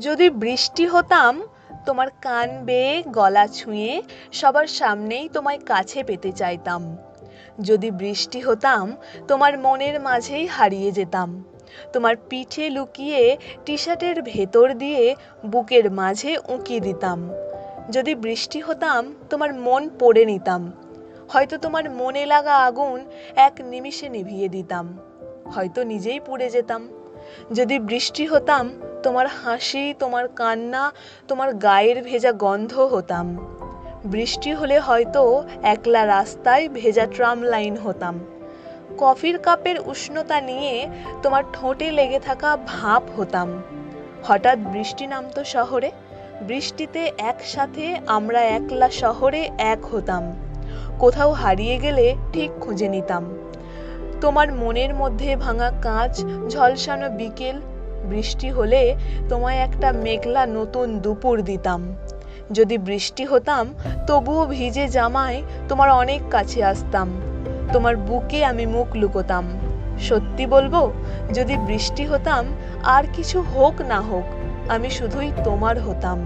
যদি বৃষ্টি হতাম, তোমার কান বেয়ে গলা ছুঁয়ে সবার সামনেই তোমায় কাছে পেতে চাইতাম। যদি বৃষ্টি হতাম, তোমার মনের মাঝেই হারিয়ে যেতাম। তোমার পিঠে লুকিয়ে টি শার্টের ভেতর দিয়ে বুকের মাঝে উঁকি দিতাম। যদি বৃষ্টি হতাম, তোমার মন পড়ে নিতাম। হয়তো তোমার মনে লাগা আগুন এক নিমিষে নিভিয়ে দিতাম। হয়তো নিজেই পুড়ে যেতাম। যদি বৃষ্টি হতাম তোমার হাসি, তোমার কান্না, তোমার গায়ের ভেজা গন্ধ হতাম। বৃষ্টি হলে হয়তো একলা রাস্তায় ভেজা ট্রাম লাইন হতাম। কফির কাপের উষ্ণতা নিয়ে তোমার ঠোঁটে লেগে থাকা ভাপ হতাম। হঠাৎ বৃষ্টি নামতো শহরে, বৃষ্টিতে একসাথে আমরা একলা শহরে এক হতাম। কোথাও হারিয়ে গেলে ঠিক খুঁজে নিতাম। তোমার মনের মধ্যে ভাঙা কাঁচ, ঝলসানো বিকেল বৃষ্টি হলে তোমায় একটা মেঘলা নতুন দুপুর দিতাম। যদি বৃষ্টি হতাম, তবুও ভিজে জামায় তোমার অনেক কাছে আসতাম। তোমার বুকে আমি মুখ লুকোতাম। সত্যি বলব, যদি বৃষ্টি হতাম, আর কিছু হোক না হোক, আমি শুধুই তোমার হতাম।